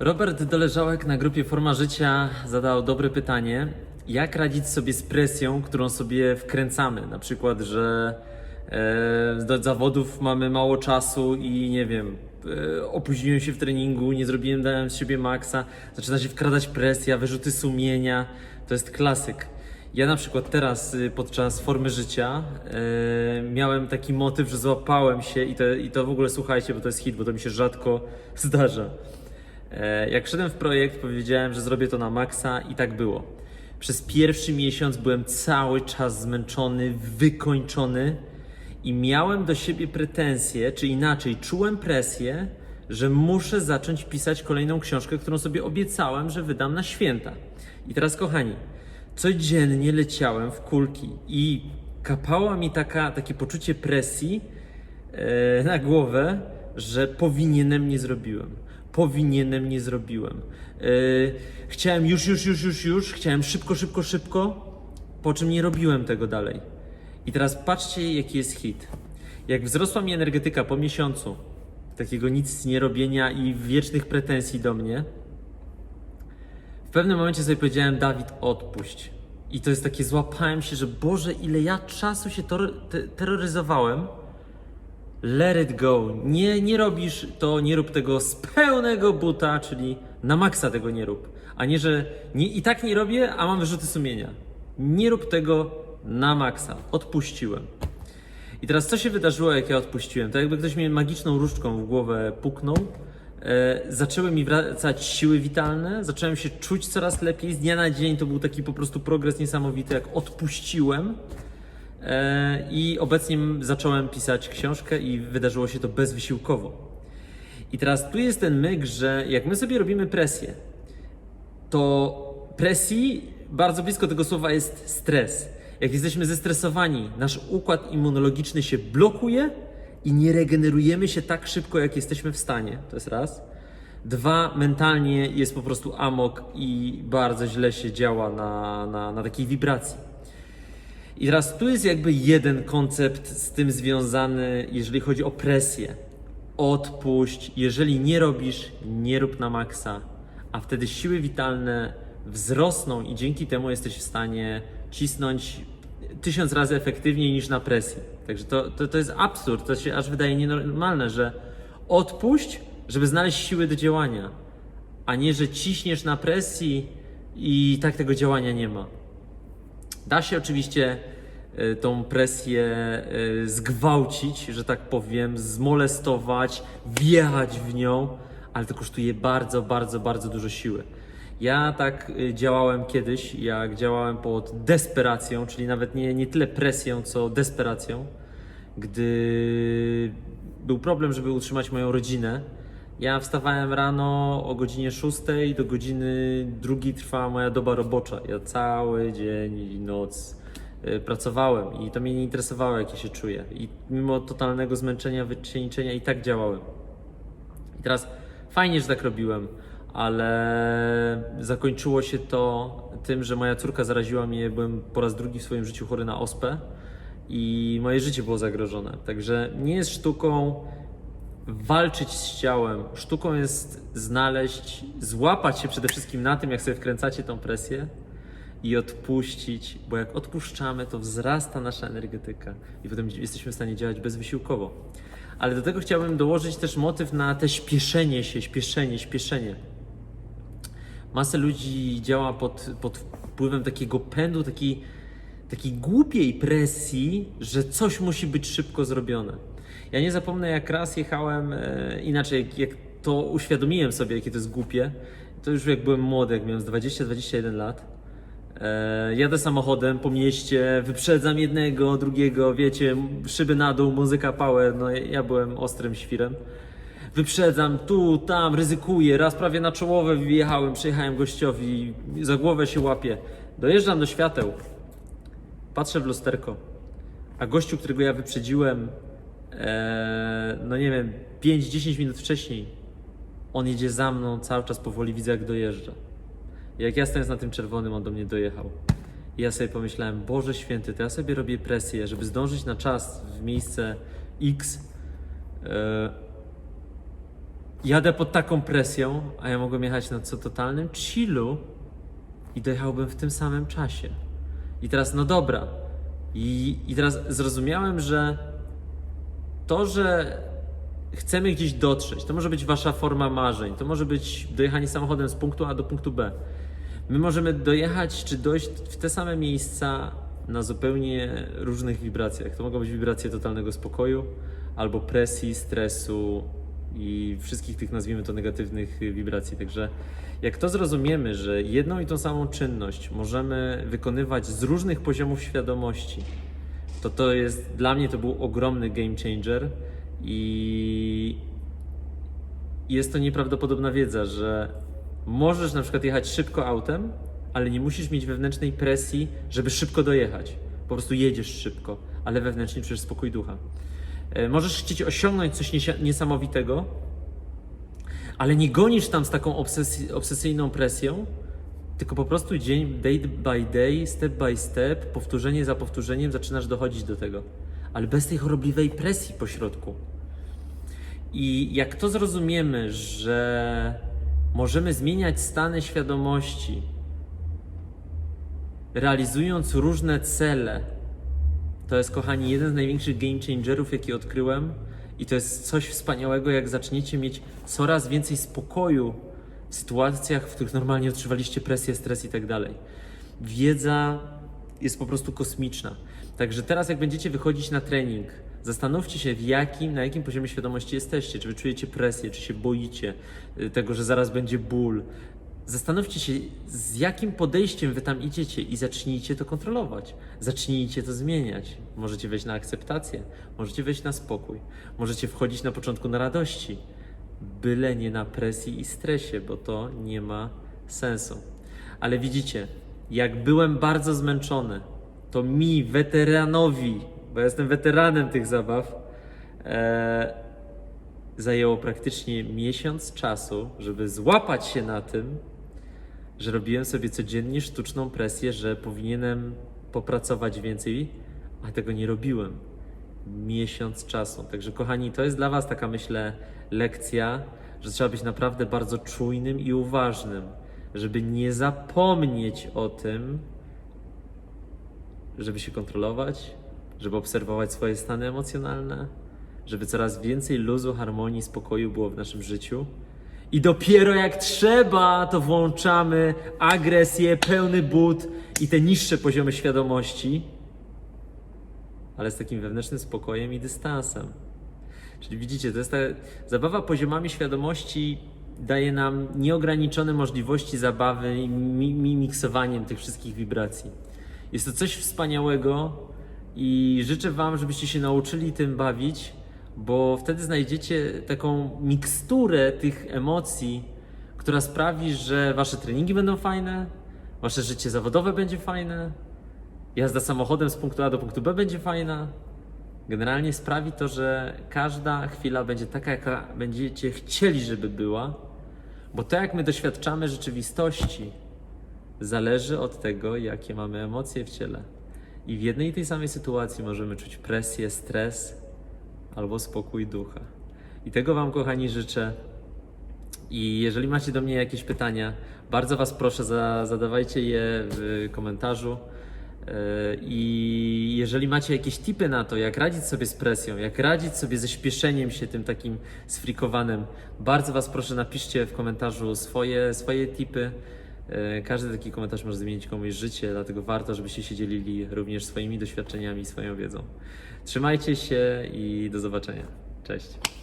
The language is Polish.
Robert Doleżałek na grupie Forma Życia zadał dobre pytanie. Jak radzić sobie z presją, którą sobie wkręcamy? Na przykład, że e, do zawodów mamy mało czasu i nie wiem, e, opóźniłem się w treningu, nie zrobiłem, dałem z siebie maksa, zaczyna się wkradać presja, wyrzuty sumienia. To jest klasyk. Ja na przykład teraz y, podczas formy życia e, miałem taki motyw, że złapałem się i to, i to w ogóle słuchajcie, bo to jest hit, bo to mi się rzadko zdarza. E, Jak szedłem w projekt, powiedziałem, że zrobię to na maksa i tak było. Przez pierwszy miesiąc byłem cały czas zmęczony, wykończony i miałem do siebie pretensje, czy inaczej, czułem presję, że muszę zacząć pisać kolejną książkę, którą sobie obiecałem, że wydam na święta. I teraz, kochani, codziennie leciałem w kulki i kapała mi taka, takie poczucie presji e, na głowę, że powinienem nie zrobiłem. Powinienem nie zrobiłem. E, chciałem już, już, już, już, już, chciałem szybko, szybko, szybko, po czym nie robiłem tego dalej. I teraz patrzcie, jaki jest hit. Jak wzrosła mi energetyka po miesiącu takiego nic nie robienia i wiecznych pretensji do mnie, w pewnym momencie sobie powiedziałem, Dawid, odpuść. I to jest takie, złapałem się, że Boże, ile ja czasu się terroryzowałem. Let it go. Nie, nie robisz to, nie rób tego z pełnego buta, czyli na maksa tego nie rób. A nie, że nie, i tak nie robię, a mam wyrzuty sumienia. Nie rób tego na maksa. Odpuściłem. I teraz co się wydarzyło, jak ja odpuściłem? To jakby ktoś mnie magiczną różdżką w głowę puknął. E, zaczęły mi wracać siły witalne, zacząłem się czuć coraz lepiej. Z dnia na dzień to był taki po prostu progres niesamowity, jak odpuściłem. E, I obecnie zacząłem pisać książkę i wydarzyło się to bezwysiłkowo. I teraz tu jest ten myk, że jak my sobie robimy presję, to presji bardzo blisko tego słowa jest stres. Jak jesteśmy zestresowani, nasz układ immunologiczny się blokuje i nie regenerujemy się tak szybko, jak jesteśmy w stanie. To jest raz. Dwa, mentalnie jest po prostu amok i bardzo źle się działa na, na, na takiej wibracji. I teraz tu jest jakby jeden koncept z tym związany, jeżeli chodzi o presję. Odpuść, jeżeli nie robisz, nie rób na maksa, a wtedy siły witalne wzrosną i dzięki temu jesteś w stanie cisnąć tysiąc razy efektywniej niż na presji. Także to, to, to jest absurd, to się aż wydaje nienormalne, że odpuść, żeby znaleźć siły do działania, a nie, że ciśniesz na presji i tak tego działania nie ma. Da się oczywiście e, tą presję e, zgwałcić, że tak powiem, zmolestować, wjechać w nią, ale to kosztuje bardzo, bardzo, bardzo dużo siły. Ja tak e, działałem kiedyś, jak działałem pod desperacją, czyli nawet nie, nie tyle presją, co desperacją, gdy był problem, żeby utrzymać moją rodzinę. Ja wstawałem rano o godzinie 6 do godziny drugiej trwała moja doba robocza. Ja cały dzień i noc y, pracowałem i to mnie nie interesowało, jak ja się czuję. I mimo totalnego zmęczenia, wycieńczenia i tak działałem. I teraz fajnie, że tak robiłem, ale zakończyło się to tym, że moja córka zaraziła mnie, byłem po raz drugi w swoim życiu chory na ospę i moje życie było zagrożone. Także nie jest sztuką walczyć z ciałem. Sztuką jest znaleźć, złapać się przede wszystkim na tym, jak sobie wkręcacie tą presję i odpuścić, bo jak odpuszczamy, to wzrasta nasza energetyka i potem jesteśmy w stanie działać bezwysiłkowo. Ale do tego chciałbym dołożyć też motyw na te śpieszenie się, śpieszenie, śpieszenie. Masę ludzi działa pod, pod wpływem takiego pędu, takiej, takiej głupiej presji, że coś musi być szybko zrobione. Ja nie zapomnę, jak raz jechałem, e, inaczej, jak, to uświadomiłem sobie, jakie to jest głupie, to już jak byłem młody, jak miałem z 20-21 lat. E, jadę samochodem po mieście, wyprzedzam jednego, drugiego, wiecie, szyby na dół, muzyka power, no ja byłem ostrym świrem. Wyprzedzam tu, tam, ryzykuję, raz prawie na czołowe wjechałem, przejechałem gościowi, za głowę się łapię. Dojeżdżam do świateł, patrzę w lusterko, a gościu, którego ja wyprzedziłem, no nie wiem, 5-10 minut wcześniej, on jedzie za mną, cały czas powoli widzę jak dojeżdża. Jak ja stojąc na tym czerwonym, on do mnie dojechał. I ja sobie pomyślałem, Boże Święty, to ja sobie robię presję, żeby zdążyć na czas w miejsce X. E, jadę pod taką presją, a ja mogłem jechać na co totalnym chillu i dojechałbym w tym samym czasie. I teraz, no dobra. I, I teraz zrozumiałem, że to, że chcemy gdzieś dotrzeć, to może być wasza forma marzeń, to może być dojechanie samochodem z punktu A do punktu B. My możemy dojechać czy dojść w te same miejsca na zupełnie różnych wibracjach. To mogą być wibracje totalnego spokoju, albo presji, stresu i wszystkich tych, nazwijmy to, negatywnych wibracji. Także jak to zrozumiemy, że jedną i tą samą czynność możemy wykonywać z różnych poziomów świadomości, to to jest, dla mnie to był ogromny game changer i jest to nieprawdopodobna wiedza, że możesz na przykład jechać szybko autem, ale nie musisz mieć wewnętrznej presji, żeby szybko dojechać. Po prostu jedziesz szybko, ale wewnętrznie czujesz spokój ducha. E, Możesz chcieć osiągnąć coś niesamowitego, ale nie gonisz tam z taką obsesyjną presją, tylko po prostu dzień, day by day, step by step, powtórzenie za powtórzeniem zaczynasz dochodzić do tego. Ale bez tej chorobliwej presji po środku. I jak to zrozumiemy, że możemy zmieniać stany świadomości, realizując różne cele, to jest, kochani, jeden z największych game changerów, jaki odkryłem. I to jest coś wspaniałego, jak zaczniecie mieć coraz więcej spokoju w sytuacjach, w których normalnie odczuwaliście presję, stres i tak dalej. Wiedza jest po prostu kosmiczna. Także teraz, jak będziecie wychodzić na trening, zastanówcie się, w jakim, na jakim poziomie świadomości jesteście. Czy wy czujecie presję, czy się boicie y, tego, że zaraz będzie ból. Zastanówcie się, z jakim podejściem wy tam idziecie i zacznijcie to kontrolować. Zacznijcie to zmieniać. Możecie wejść na akceptację, możecie wejść na spokój, możecie wchodzić na początku na radości, byle nie na presji i stresie, bo to nie ma sensu. Ale widzicie, jak byłem bardzo zmęczony, to mi, weteranowi, bo ja jestem weteranem tych zabaw, e, zajęło praktycznie miesiąc czasu, żeby złapać się na tym, że robiłem sobie codziennie sztuczną presję, że powinienem popracować więcej, a tego nie robiłem. Miesiąc czasu. Także, kochani, to jest dla Was taka, myślę, lekcja, że trzeba być naprawdę bardzo czujnym i uważnym, żeby nie zapomnieć o tym, żeby się kontrolować, żeby obserwować swoje stany emocjonalne, żeby coraz więcej luzu, harmonii, spokoju było w naszym życiu. I dopiero jak trzeba, to włączamy agresję, pełny but i te niższe poziomy świadomości, ale z takim wewnętrznym spokojem i dystansem. Czyli widzicie, to jest ta zabawa poziomami świadomości daje nam nieograniczone możliwości zabawy i mi, mi miksowaniem tych wszystkich wibracji. Jest to coś wspaniałego i życzę Wam, żebyście się nauczyli tym bawić, bo wtedy znajdziecie taką miksturę tych emocji, która sprawi, że Wasze treningi będą fajne, Wasze życie zawodowe będzie fajne, jazda samochodem z punktu A do punktu B będzie fajna. Generalnie sprawi to, że każda chwila będzie taka, jaka będziecie chcieli, żeby była, bo to, jak my doświadczamy rzeczywistości, zależy od tego, jakie mamy emocje w ciele. I w jednej i tej samej sytuacji możemy czuć presję, stres albo spokój ducha. I tego Wam, kochani, życzę. I jeżeli macie do mnie jakieś pytania, bardzo Was proszę, za, zadawajcie je w komentarzu. Yy, I jeżeli macie jakieś tipy na to, jak radzić sobie z presją, jak radzić sobie ze śpieszeniem się tym takim sfrikowanym, bardzo Was proszę, napiszcie w komentarzu swoje, swoje tipy. Yy, Każdy taki komentarz może zmienić komuś życie, dlatego warto, żebyście się dzielili również swoimi doświadczeniami, swoją wiedzą. Trzymajcie się i do zobaczenia. Cześć.